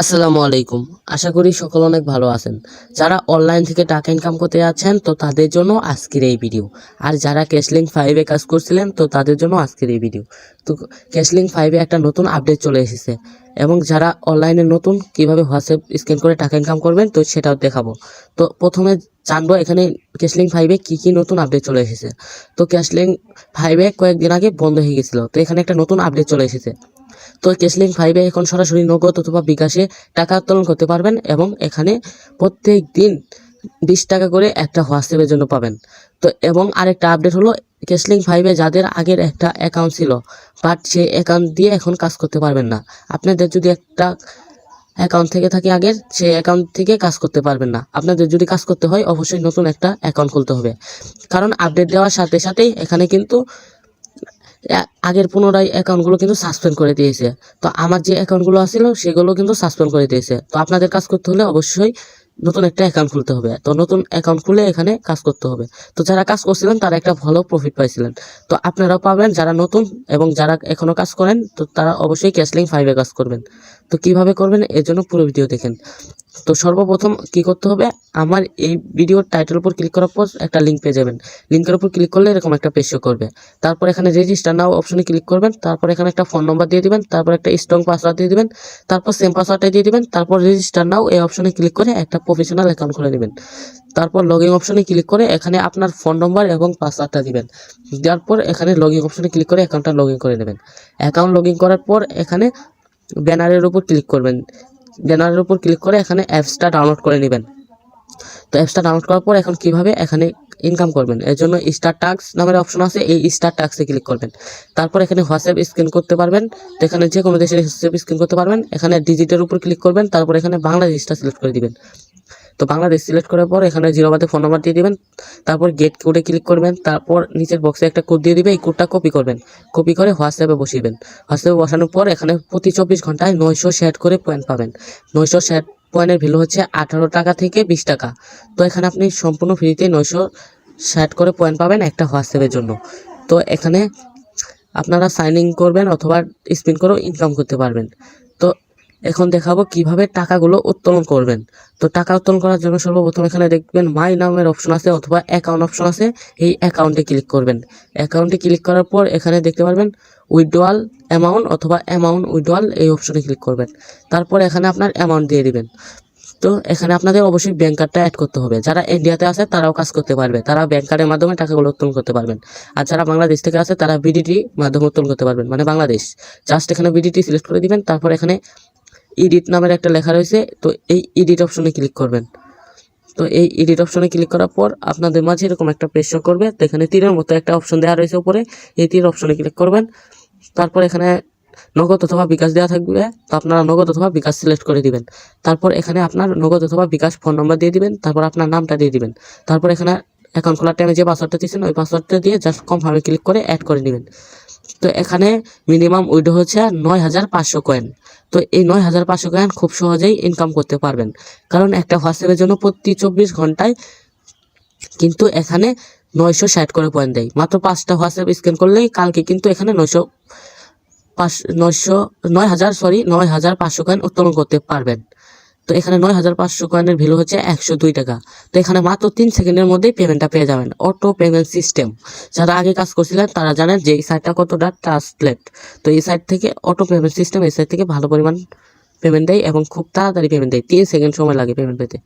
আসসালামু আলাইকুম। আশা করি সকল অনেক ভালো আছেন। যারা অনলাইন থেকে টাকা ইনকাম করতে যাচ্ছেন, তো তাদের জন্য আজকের এই ভিডিও আর যারা ক্যাশলিং ফাইভে কাজ করছিলেন, তো তাদের জন্য আজকের এই ভিডিও তো ক্যাশলিং ফাইভে একটা নতুন আপডেট চলে এসেছে। এবং যারা অনলাইনে নতুন, কীভাবে হোয়াটসঅ্যাপ স্ক্যান করে টাকা ইনকাম করবেন, তো সেটাও দেখাবো। তো প্রথমে জানব এখানে ক্যাশলিং ফাইভে কি কি নতুন আপডেট চলে এসেছে। তো ক্যাশলিং ফাইভে কয়েকদিন আগে বন্ধ হয়ে গেছিল। তো এখানে একটা নতুন আপডেট চলে এসেছে। তো ক্যাশলিং ফাইভে এখন সরাসরি নগদ অথবা বিকাশে টাকা উত্তোলন করতে পারবেন এবং এখানে প্রত্যেক দিন বিশ টাকা করে একটা হোয়াটসঅ্যাপের জন্য পাবেন। তো এবং আরেকটা আপডেট হলো ক্যাশলিং ফাইভে যাদের আগের একটা অ্যাকাউন্ট ছিল, বাট সেই অ্যাকাউন্ট দিয়ে এখন কাজ করতে পারবেন না। আপনাদের যদি একটা অ্যাকাউন্ট থেকে থাকে আগের, সেই অ্যাকাউন্ট থেকে কাজ করতে পারবেন না। আপনাদের যদি কাজ করতে হয়, অবশ্যই নতুন একটা অ্যাকাউন্ট খুলতে হবে। কারণ আপডেট দেওয়ার সাথে সাথেই এখানে কিন্তু আগের পুনরায় অ্যাকাউন্টগুলো কিন্তু সাসপেন্ড করে দিয়েছে। তো আমার যে অ্যাকাউন্টগুলো আছিল, সেগুলো কিন্তু সাসপেন্ড করে দিয়েছে। তো আপনাদের কাজ করতে হলে অবশ্যই নতুন একটা অ্যাকাউন্ট খুলতে হবে। তো নতুন অ্যাকাউন্ট খুলে এখানে কাজ করতে হবে। তো যারা কাজ করছিলেন, তারা একটা ভালো প্রফিট পাইছিলেন। তো আপনারাও পাবেন, যারা নতুন এবং যারা এখনও কাজ করেন, তো তারা অবশ্যই ক্যাশলিং ফাইভে কাজ করবেন। তো কীভাবে করবেন, এর জন্য পুরো ভিডিও দেখেন। তো সর্বপ্রথম কি করতে হবে? আমার এই ভিডিওর টাইটেল উপর ক্লিক করার পর একটা লিঙ্ক পেয়ে যাবেন। লিঙ্কের উপর ক্লিক করলে এরকম একটা পেজ শো করবে। তারপর এখানে রেজিস্টার নাও অপশনে ক্লিক করবেন। তারপর এখানে একটা ফোন নম্বর দিয়ে দিবেন। তারপর একটা স্ট্রং পাসওয়ার্ড দিয়ে দিবেন। তারপর সেম পাসওয়ার্ডটা দিয়ে দিবেন। তারপর রেজিস্টার নাও এই অপশনে ক্লিক করে একটা প্রফেশনাল অ্যাকাউন্ট খুলে নেবেন। তারপর লগ ইন অপশনে ক্লিক করে এখানে আপনার ফোন নম্বর এবং পাসওয়ার্ডটা দিবেন। দেওয়ার পর এখানে লগ ইন অপশনে ক্লিক করে অ্যাকাউন্টটা লগ ইন করে নেবেন। অ্যাকাউন্ট লগ ইন করার পর এখানে ব্যানারের উপর ক্লিক করবেন। ব্যানারের উপর ক্লিক করে এখানে অ্যাপসটা ডাউনলোড করে নেবেন। তো অ্যাপসটা ডাউনলোড করার পর এখন কীভাবে এখানে ইনকাম করবেন? এর জন্য স্টার টাক্স নামের অপশন আছে, এই স্টার টাক্সে ক্লিক করবেন। তারপর এখানে হোয়াটসঅ্যাপ স্ক্রিন করতে পারবেন। তো এখানে যে কোনো দেশের হোয়াটসঅ্যাপ স্ক্রিন করতে পারবেন। এখানে ডিজিটের উপর ক্লিক করবেন। তারপর এখানে বাংলাদেশটা সিলেক্ট করে দিবেন। তো বাংলাদেশ সিলেক্ট করার পর এখানে জিরো বাদে ফোন নাম্বার দিয়ে দিবেন, তারপর গেট কোডে ক্লিক করবেন, তারপর নিচের বক্সে একটা কোড দিয়ে দিবে এই কোডটা কপি করবেন। কপি করে হোয়াটসঅ্যাপে বসিবেন। হোয়াটসঅ্যাপে বসানোর পর এখানে প্রতি চব্বিশ ঘন্টায় নয়শো ষাট করে পয়েন্ট পাবেন। নয়শো ষাট পয়েন্টের ভ্যালু হচ্ছে আঠারো টাকা থেকে বিশ টাকা। তো এখানে আপনি সম্পূর্ণ ফ্রিতে নয়শো ষাট করে পয়েন্ট পাবেন একটা হোয়াটসঅ্যাপের জন্য। তো এখানে আপনারা সাইন ইন করবেন অথবা স্পিন করেও ইনকাম করতে পারবেন। এখন দেখাবো কীভাবে টাকাগুলো উত্তোলন করবেন। তো টাকা উত্তোলন করার জন্য সর্বপ্রথম এখানে দেখবেন মাই নামের অপশন আছে অথবা অ্যাকাউন্ট অপশন আছে। এই অ্যাকাউন্টে ক্লিক করবেন। অ্যাকাউন্টে ক্লিক করার পর এখানে দেখতে পারবেন উইথড্রয়াল অ্যামাউন্ট অথবা অ্যামাউন্ট উইথড্রয়াল এই অপশনে ক্লিক করবেন। তারপর এখানে আপনার অ্যামাউন্ট দিয়ে দিবেন। তো এখানে আপনাদের অবশ্যই ব্যাংক কার্ডটা অ্যাড করতে হবে। যারা ইন্ডিয়াতে আছে তারাও কাজ করতে পারবে। তারা ব্যাংক কার্ডের মাধ্যমে টাকাগুলো উত্তোলন করতে পারবেন। আর যারা বাংলাদেশ থেকে আছে তারা বিডিটি মাধ্যমে উত্তোলন করতে পারবেন। মানে বাংলাদেশ। জাস্ট এখানে বিডিটি সিলেক্ট করে দিবেন। তারপর এখানে ইডিট নামের একটা লেখা রয়েছে, তো এই ইডিট অপশনে ক্লিক করবেন। তো এই এডিট অপশনে ক্লিক করার পর আপনাদের মাঝে এরকম একটা পেজ শো করবে, তো এখানে তীরের মতো একটা অপশন দেওয়া রয়েছে উপরে, এই তীর অপশনে ক্লিক করবেন। তারপর এখানে নগদ অথবা বিকাশ দেওয়া থাকবে, তো আপনারা নগদ অথবা বিকাশ সিলেক্ট করে দিবেন। তারপর এখানে আপনার নগদ অথবা বিকাশ ফোন নম্বর দিয়ে দিবেন, তারপর আপনার নামটা দিয়ে দিবেন। তারপর এখানে অ্যাকাউন্ট খোলার টাইমে যে পাসওয়ার্ডটা দিয়েছেন, ওই পাসওয়ার্ডটা দিয়ে জাস্ট কনফার্মে ক্লিক করে অ্যাড করে নেবেন তো এখানে মিনিমাম উইডো হচ্ছে নয় হাজার পাঁচশো কয়েন তো এই নয় হাজার পাঁচশো গ্রাম খুব সহজেই ইনকাম করতে পারবেন। কারণ একটা হোয়াটসঅ্যাপের জন্য প্রতি চব্বিশ ঘন্টায় কিন্তু এখানে নয়শো ষাট করে পয়েন্ট দেয়। মাত্র পাঁচটা হোয়াটসঅ্যাপ স্ক্যান করলেই কালকে কিন্তু এখানে নয়শো পাঁচ, নয়শো, নয় হাজার সরি নয় হাজার পাঁচশো কয়েন উত্তোলন করতে পারবেন। তো এখানে নয় হাজার পাঁচশো কয়েনের ভ্যালু হচ্ছে একশো দুই টাকা। তো এখানে মাত্র তিন সেকেন্ডের মধ্যেই পেমেন্টটা পেয়ে যাবেন। অটো পেমেন্ট সিস্টেম যারা আগে কাজ করছিলেন, তারা জানেন যে এই সাইটটা কতটা ট্রান্সলেট তো এই সাইট থেকে অটো পেমেন্ট সিস্টেম এই সাইট থেকে ভালো পরিমাণ পেমেন্ট দেয় এবং খুব তাড়াতাড়ি পেমেন্ট দেয়। তিন সেকেন্ড সময় লাগে পেমেন্ট পেতে।